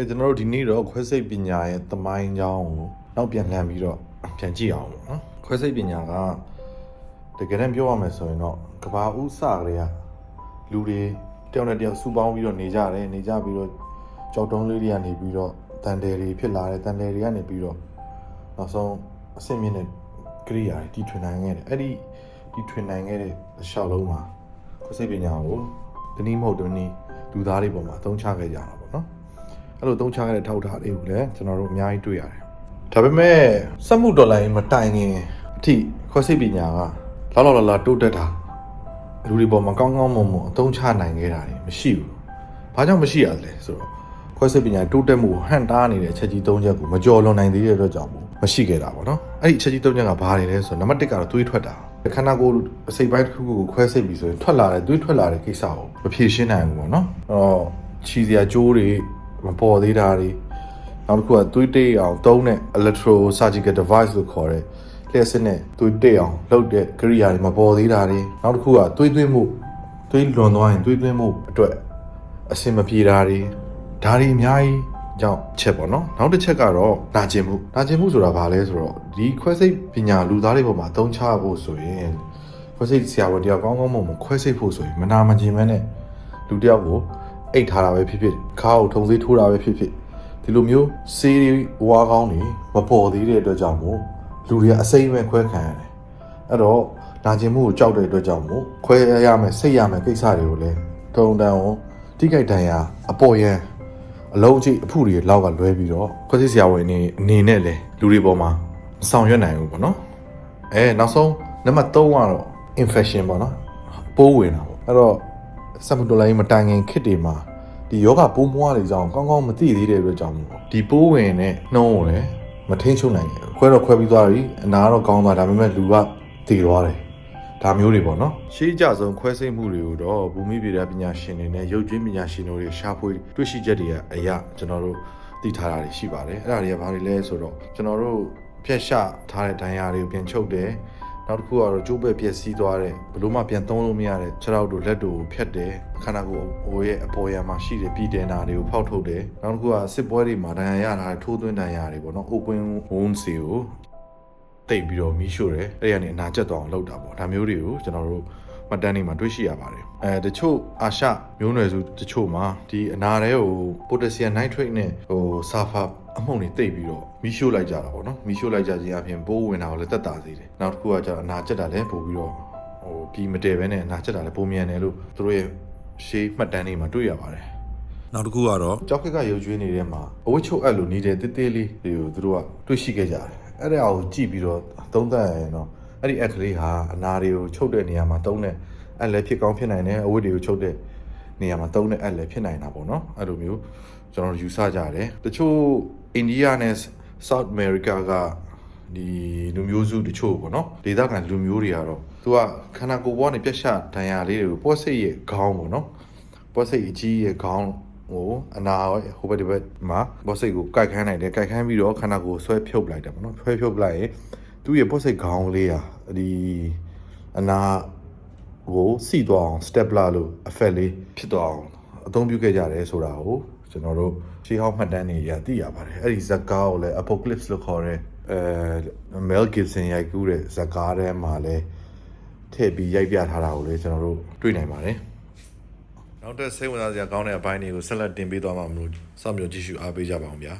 ကဲကျွန်တော်တို့ဒီနေ့တော့ခွဲစိတ်ပညာရဲ့သမိုင်းကြောင်းကိုနောက်ပြန်လှန်ပြီးတော့ပြန်ကြည့်အောင်ပေါ့နော်ခွဲစိတ်ပညာကတကယ်တမ်းပြောရမယ်ဆိုရင်တော့ကဘာဦးစကလေးကလူတွေတယောက်နဲ့တယောက်စုပေါင်းပြီးတော့နေကြတယ်နေကြပြီးတော့ကြောက်တုံးလေးတွေကနေပြီးတော့တန်တယ်တွေဖြစ်လာတယ်တန်တယ်တွေကနေပြီးတော့နောက်ဆုံးအဆင့်မြင့်တဲ့ကိရိယာတွေတီထွင်နိုင်ခဲ့တယ်အဲ့ဒီတီထွင်နိုင်ခဲ့တဲ့အလျှောက်လုံးမှာခွဲစိတ်ပညာကိုတနည်းမဟုတ်တနည်းလူသားတွေပေါ်မှာအသုံးချခဲ့ကြတာပေါ့နော် အဲ့လိုတုံးချခဲ့တဲ့ထောက်ထားလေးကိုလည်းကျွန်တော်တို့အများကြီးတွေ့ရတယ်။ဒါပေမဲ့စက်မှုဒေါ်လာရင်မတိုင်ခင်အထိခွဲစိတ်ပညာကလောက်လောက်လာလာတိုးတက်တာလူတွေပေါ်မှာကောင်းကောင်းမွန်မွန်အသုံးချနိုင်ခဲ့တာတွေမရှိဘူး။ဘာကြောင့်မရှိရလဲဆိုတော့ခွဲစိတ်ပညာတိုးတက်မှုကိုဟန်တားနေတဲ့အချက်ကြီး၃ချက်ကိုမကြော်လွန်နိုင်သေးတဲ့အတွက်ကြောင့်မို့မရှိခဲ့တာပေါ့နော်။အဲ့ဒီအချက်ကြီး၃ချက်ကဘာတွေလဲဆိုတော့နံပါတ်၁ကတော့သွေးထွက်တာခန္ဓာကိုယ်အစိတ်ပိုင်းတစ်ခုခုကိုခွဲစိတ်ပြီးဆိုရင်ထွက်လာတဲ့သွေးထွက်လာတဲ့ကိစ္စကိုမဖြေရှင်းနိုင်ဘူးပေါ့နော်။အဲ့တော့ခြီစရာကြိုးတွေ မပေါ်သေးတာတွေနောက်တစ်ခုကသွေးတိတ်အောင်သုံးတဲ့ electro surgical device လို့ခေါ်တဲ့လျှက်စစ်နဲ့သွေးတိတ်အောင်လုပ်တဲ့ကိရိယာတွေမပေါ်သေးတာတွေနောက်တစ်ခုကသွေးသွင်းမှုသွေးလွန်သွားရင်သွေးသွင်းမှုအတွက်အဆင်မပြေတာတွေဒါတွေအများကြီးကြောင့်ချက်ပေါ့နော်နောက်တစ်ချက်ကတော့နာကျင်မှုနာကျင်မှုဆိုတာဘာလဲဆိုတော့ဒီခွဲစိတ်ပညာလူသားတွေပေါ်မှာအသုံးချဖို့ဆိုရင်ခွဲစိတ်ဆရာဝန်တယောက်ကောင်းကောင်းမွန်မွန်ခွဲစိတ်ဖို့ဆိုရင်မနာမကျင်မဲနဲ့လူတစ်ယောက်ကို အိတ်ထားတာပဲဖြစ်ဖြစ်ခါကိုထုံစေးထိုးတာပဲဖြစ်ဖြစ်ဒီလိုမျိုးစေးဝါကောင်းနေမပေါ်သေးတဲ့အတွက်ကြောင့်မို့လူတွေကအစိမ့်မဲ့ခွဲခံရတယ်အဲ့တော့နာကျင်မှုကိုကြောက်တဲ့အတွက်ကြောင့်မို့ခွဲရမယ်စိတ်ရမယ်ကိစ္စတွေကိုလည်းတုံတန်အောင်တိကြိုက်တန်ရာအပေါ်ယံအလုံးကြီးအဖူတွေလောက်ကလွဲပြီးတော့ခွဲစစ်ဆရာဝန်နေအနေနဲ့လေလူတွေပေါ်မှာမဆောင်ရွက်နိုင်ဘူးပေါ့နော်အဲနောက်ဆုံးနံပါတ်3ကတော့ infection ပေါ့နော်ပိုးဝင်တာပေါ့အဲ့တော့ စက်မှုတော်လိုင်းမတိုင်ခင်ခစ်တွေမှာဒီယောဂပိုးမွားတွေကြောင့်ကောင်းကောင်းမသိသေးတဲ့အတွက်ကြောင့်မို့ဒီပိုးဝင်နဲ့နှုံးကိုလည်းမထိန်ချုပ်နိုင်ဘူးခွဲတော့ခွဲပြီးသွားပြီအနာတော့ကောင်းသွားဒါပေမဲ့လူကတည်သွားတယ်ဒါမျိုးတွေပေါ့နော်ရှေးကြဆုံးခွဲစိတ်မှုတွေကိုတော့ဘူမိဗေဒပညာရှင်တွေနဲ့ရုပ်ကျွင်းပညာရှင်တို့တွေရှာဖွေတွေ့ရှိချက်တွေကအရာကျွန်တော်တို့သိထားတာတွေရှိပါတယ်အဲ့ဒါတွေကဘာတွေလဲဆိုတော့ကျွန်တော်တို့ဖြက်ရှထားတဲ့ဒဏ်ရာတွေကိုပြန်ချုပ်တယ် နောက်တစ်ခုကတော့ကျိုးပဲ့ပြက်စီးသွားတဲ့ဘလို့မှပြန်သုံးလို့မရတဲ့ခြေထောက်တို့လက်တို့ကိုဖြတ်တယ်ခန္ဓာကိုယ်ဟိုရဲ့အပေါ်ယံမှာရှိတဲ့ပြည်တင်တာတွေကိုဖောက်ထုတ်တယ်နောက်တစ်ခုကစစ်ပွဲတွေမှာဒဏ်ရာရတာထိုးသွင်းဒဏ်ရာတွေပေါ့နော် open wounds တွေကိုတိတ်ပြီးတော့မီးရှို့တယ်အဲ့ဒီကနေအနာကျက်သွားအောင်လုပ်တာပေါ့ဒါမျိုးတွေကိုကျွန်တော်တို့မှတ်တမ်းတွေမှာတွေ့ရှိရပါတယ်အဲတချို့အာရှမျိုးနွယ်စုတချို့မှာဒီအနာထဲကိုပိုတက်ဆီယမ်နိုက်ထရိတ်နဲ့ဟိုဆာဖာ အမှုန့်တွေတိတ်ပြီးတော့မီးရှို့လိုက်ကြတာပေါ့နော်မီးရှို့လိုက်ကြခြင်းအပြင်ပိုးဝင်တာကိုလည်းတက်တာစေတယ်နောက်တစ်ခုကကျတော့အနာကျက်တာလည်းပို့ပြီးတော့ဟိုပြီးမတည့်ပဲနဲ့အနာကျက်တာလည်းပုံမြန်တယ်လို့သူတို့ရဲ့ရှေးမှတ်တမ်းတွေမှာတွေ့ရပါတယ်နောက်တစ်ခုကတော့ကြောက်ခက်ကရုပ်ကျွေးနေတဲ့မှာအဝတ်ချုပ်အပ်လို့နေတဲ့တေးသေးလေးတွေကိုသူတို့ကတွေ့ရှိခဲ့ကြတယ်အဲ့ဒါကိုကြည့်ပြီးတော့သုံးသပ်ရရင်တော့အဲ့ဒီအက်ကလေးဟာအနာတွေကိုချုပ်တဲ့နေရာမှာသုံးတဲ့အက်လည်းဖြစ်ကောင်းဖြစ်နိုင်တယ်အဝတ်တွေကိုချုပ်တဲ့နေရာမှာသုံးတဲ့အက်လည်းဖြစ်နိုင်တာပေါ့နော်အဲ့လိုမျိုးကျွန်တော်တို့ယူဆကြတယ်တချို့ အိန္ဒိယနဲ့ South America ကဒီလူမျိုးစုတချို့ပေါ့နော်ဒေသခံလူမျိုးတွေကတော့သူကခန္ဓာကိုယ်ပေါ်ကနေပြက်ရှဒဏ်ရာလေးတွေကိုပွက်စိတ်ရဲ့ခေါင်းပေါ့နော်ဘောစိတ်အကြီးရဲ့ခေါင်းဟိုအနာဟိုဘက်ဒီဘက်မှာဘောစိတ်ကိုကြိုက်ခန်းနိုင်တယ်ကြိုက်ခန်းပြီးတော့ခန္ဓာကိုယ်ဆွဲဖြုတ်လိုက်တယ်ပေါ့နော်ဆွဲဖြုတ်လိုက်ရင်သူ့ရဲ့ဘောစိတ်ခေါင်းလေးဟာဒီအနာကိုစီသွားအောင် stapler လို့ effect လေးဖြစ်သွားအောင်အသုံးပြုခဲ့ကြတယ်ဆိုတာကို ကျွန်တော်တို့ရှေးဟောင်းမှတ်တမ်းတွေရသိရပါတယ်အဲ့ဒီဇာတ်ကားကိုလည်း apocalypse လို့ခေါ်တဲ့အဲ Mel Gibson ရိုက်ကူးတဲ့ဇာတ်ကားထဲမှာလည်းထည့်ပြီးရိုက်ပြထားတာကိုလည်းကျွန်တော်တို့တွေ့နိုင်ပါတယ်နောက်ထပ်စိတ်ဝင်စားစရာကောင်းတဲ့အပိုင်းတွေကိုဆက်လက်တင်ပေးသွားမှာမလို့စောင့်မျှော်ကြည့်ရှုအားပေးကြပါအောင်ဗျာ